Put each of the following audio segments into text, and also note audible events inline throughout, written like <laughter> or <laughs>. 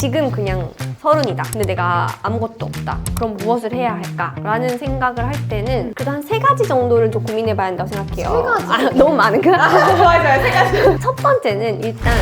지금 그냥 서른이다. 근데 내가 아무것도 없다. 그럼 무엇을 해야 할까? 라는 생각을 할 때는 그래도 한 세 가지 정도를 좀 고민해 봐야 한다고 생각해요. 세 가지? 아, 너무 많은가? 맞아요, 세 가지. 첫 번째는 일단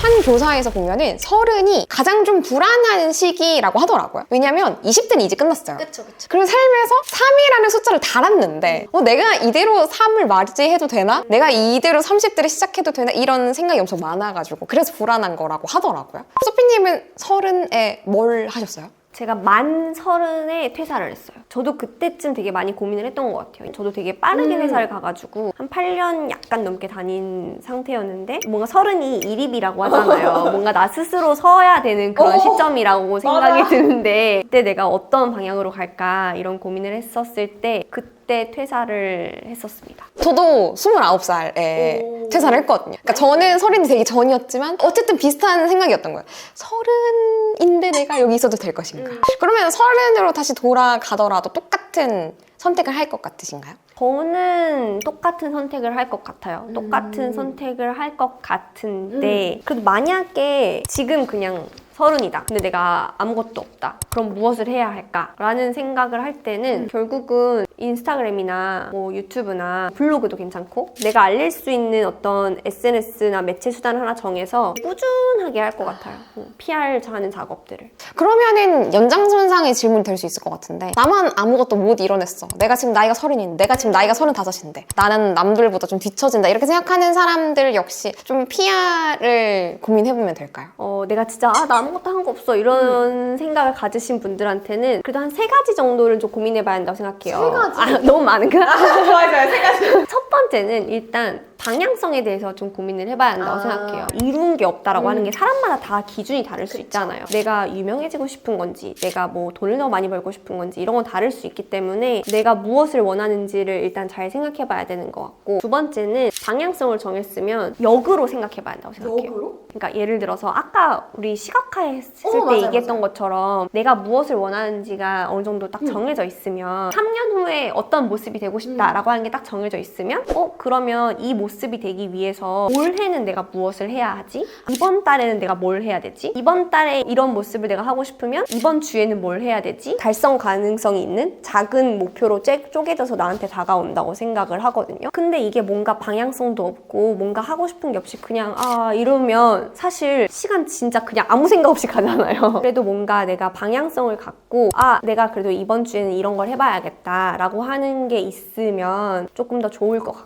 한 교사에서 보면은 서른이 가장 좀 불안한 시기라고 하더라고요. 왜냐면 20대는 이제 끝났어요. 그쵸, 그쵸. 그리고 삶에서 3이라는 숫자를 달았는데 어, 내가 이대로 3을 맞이해도 되나? 내가 이대로 30대를 시작해도 되나? 이런 생각이 엄청 많아가지고 그래서 불안한 거라고 하더라고요. 소피님은 서른에 뭘 하셨어요? 제가 만 서른에 퇴사를 했어요. 저도 그때쯤 되게 많이 고민을 했던 것 같아요. 저도 되게 빠르게 음. 회사를 가가지고 한 8년 약간 넘게 다닌 상태였는데 뭔가 서른이 일입이라고 하잖아요. <laughs> 뭔가 나 스스로 서야 되는 그런 어, 시점이라고 생각이 맞아. 드는데 그때 내가 어떤 방향으로 갈까 이런 고민을 했었을 때 그때 퇴사를 했었습니다. 저도 29살에 오. 퇴사를 했거든요. 그러니까 저는 서른이 되기 전이었지만 어쨌든 비슷한 생각이었던 거예요. 서른 인데 내가 여기 있어도 될 것인가? 그러면 서른으로 다시 돌아가더라도 똑같은 선택을 할 것 같으신가요? 저는 똑같은 선택을 할 것 같아요. 똑같은 선택을 할 것 같은데 그래도 만약에 지금 그냥 서른이다. 근데 내가 아무것도 없다. 그럼 무엇을 해야 할까? 라는 생각을 할 때는 결국은 인스타그램이나 뭐 유튜브나 블로그도 괜찮고 내가 알릴 수 있는 어떤 SNS나 매체 수단 하나 정해서 꾸준하게 할 것 같아요. 음, PR 하는 작업들을. 그러면은 연장선상의 질문이 될 수 있을 것 같은데 나만 아무것도 못 이뤄냈어 내가 지금 나이가 서른인데 내가 지금 나이가 서른다섯인데 나는 남들보다 좀 뒤처진다 이렇게 생각하는 사람들 역시 좀 PR을 고민해보면 될까요? 어, 내가 진짜, 아, 나 아무것도 한 거 없어. 이런 생각을 가지신 분들한테는 그래도 한 세 가지 정도를 좀 고민해봐야 한다고 생각해요. 아, 너무 많은가? 맞아요, 세 가지. 첫 번째는 일단 방향성에 대해서 좀 고민을 해봐야 한다고 아. 생각해요. 이룬 게 없다라고 음. 하는 게 사람마다 다 기준이 다를 수 있잖아요. 내가 유명해지고 싶은 건지, 내가 뭐 돈을 더 많이 벌고 싶은 건지 이런 건 다를 수 있기 때문에 내가 무엇을 원하는지를 일단 잘 생각해봐야 되는 것 같고 두 번째는 방향성을 정했으면 역으로 생각해봐야 한다고 생각해요. 역으로? 그러니까 예를 들어서 아까 우리 시각화 했을 어, 때 맞아요, 얘기했던 맞아요. 것처럼 내가 무엇을 원하는지가 어느 정도 딱 정해져 있으면 3년 후에 어떤 모습이 되고 싶다라고 하는 게 딱 정해져 있으면 어 그러면 이 모습이 되기 위해서 올해는 내가 무엇을 해야 하지? 이번 달에는 내가 뭘 해야 되지? 이번 달에 이런 모습을 내가 하고 싶으면 이번 주에는 뭘 해야 되지? 달성 가능성이 있는 작은 목표로 쪼- 쪼개져서 나한테 다가온다고 생각을 하거든요. 근데 이게 뭔가 방향성도 없고 뭔가 하고 싶은 게 없이 그냥 아 이러면 사실 시간 진짜 그냥 아무 생각 없이 가잖아요. <laughs> 그래도 뭔가 내가 방향성을 갖고 아 내가 그래도 이번 주에는 이런 걸 해봐야겠다라고 하는 게 있으면 조금 더 좋을 것 같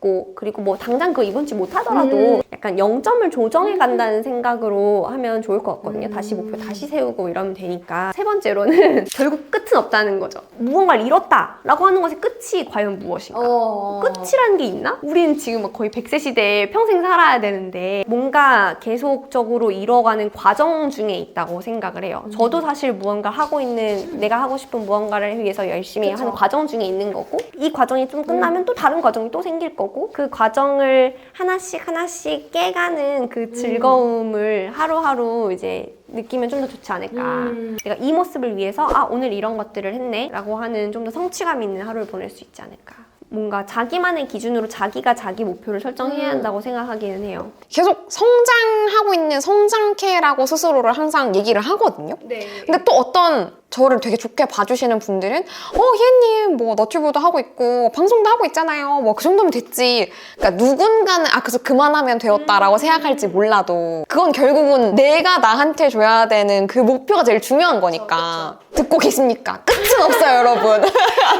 고 그리고 뭐 당장 그 이번 주 못하더라도 약간 0점을 조정해 간다는 생각으로 하면 좋을 것 같거든요. 다시 목표 다시 세우고 이러면 되니까 세 번째로는 <laughs> 결국 끝은 없다는 거죠. 무언가를 이뤘다라고 하는 것의 끝이 과연 무엇인가? 어. 끝이라는 게 있나? 우리는 지금 막 거의 100세 시대에 평생 살아야 되는데 뭔가 계속적으로 이뤄가는 과정 중에 있다고 생각을 해요. 저도 사실 무언가 하고 있는 내가 하고 싶은 무언가를 위해서 열심히 그쵸. 하는 과정 중에 있는 거고 이 과정이 좀 끝나면 또 다른 과정이 또 생길 거고 그 과정을 하나씩 하나씩 깨가는 그 즐거움을 하루하루 이제 느끼면 좀 더 좋지 않을까. 음. 내가 이 모습을 위해서 아 오늘 이런 것들을 했네 라고 하는 좀 더 성취감 있는 하루를 보낼 수 있지 않을까 뭔가 자기만의 기준으로 자기가 자기 목표를 설정해야 음. 한다고 생각하기는 해요. 계속 성장하고 있는 성장캐라고 스스로를 항상 얘기를 하거든요. 네. 근데 또 어떤 저를 되게 좋게 봐주시는 분들은 어 희애님 뭐 너튜브도 하고 있고 방송도 하고 있잖아요. 뭐 그 정도면 됐지. 그러니까 누군가는 아 그래서 그만하면 되었다라고 생각할지 몰라도 그건 결국은 내가 나한테 줘야 되는 그 목표가 제일 중요한 거니까. 듣고 계십니까? 끝 은 없어요 여러분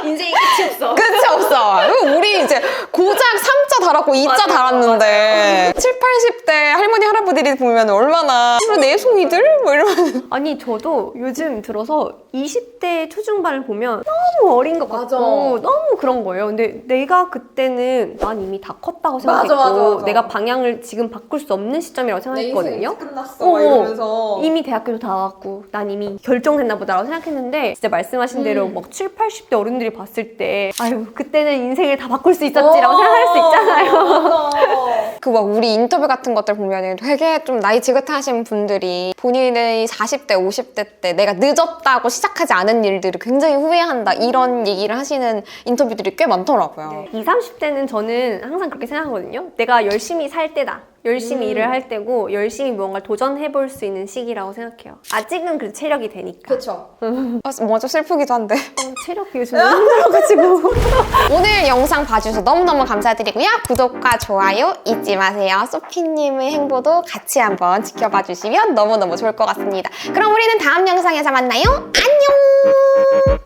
인생이 끝이 없어. 끝이 없어 그리고 우리 이제 고작 3자 달았고 2자 맞아요, 달았는데 7, 80대 할머니 할아버지들이 보면 얼마나 우리 내송이들 뭐 이러면 아니 저도 요즘 들어서 20대 초중반을 보면 너무 어린 것 맞아. 같고 너무 그런 거예요 근데 내가 그때는 난 이미 다 컸다고 생각했고 맞아, 맞아, 맞아. 내가 방향을 지금 바꿀 수 없는 시점이라고 생각했거든요 끝났어. 어, 막 이러면서. 이미 대학교도 다 나왔고 난 이미 결정했나 보다라고 생각했는데 진짜 말씀하신 대로 음. 막 7, 80대 어른들이 봤을 때 아유 그때는 인생을 다 바꿀 수 있었지라고 어, 생각할 수 있잖아요 맞아. <laughs> 그막 우리 인터뷰 같은 것들 보면은 되게 좀 나이 지긋하신 분들이 본인의 40대, 50대 때 내가 늦었다고 시작하지 않은 일들을 굉장히 후회한다 이런 얘기를 하시는 인터뷰들이 꽤 많더라고요. 네. 20, 30대는 저는 항상 그렇게 생각하거든요. 내가 열심히 살 때다. 열심히 음. 일을 할 때고 열심히 무언가를 도전해 볼 수 있는 시기라고 생각해요. 아직은 그 체력이 되니까. 그쵸. 어, 뭐좀 슬프기도 한데. 어, 체력이 요즘 너무 힘들어가지고. <laughs> 오늘 영상 봐주셔서 너무너무 감사드리고요. 구독과 좋아요 잊지 마세요. 소피님의 행보도 같이 한번 지켜봐 주시면 너무너무 좋을 것 같습니다. 그럼 우리는 다음 영상에서 만나요. 안녕!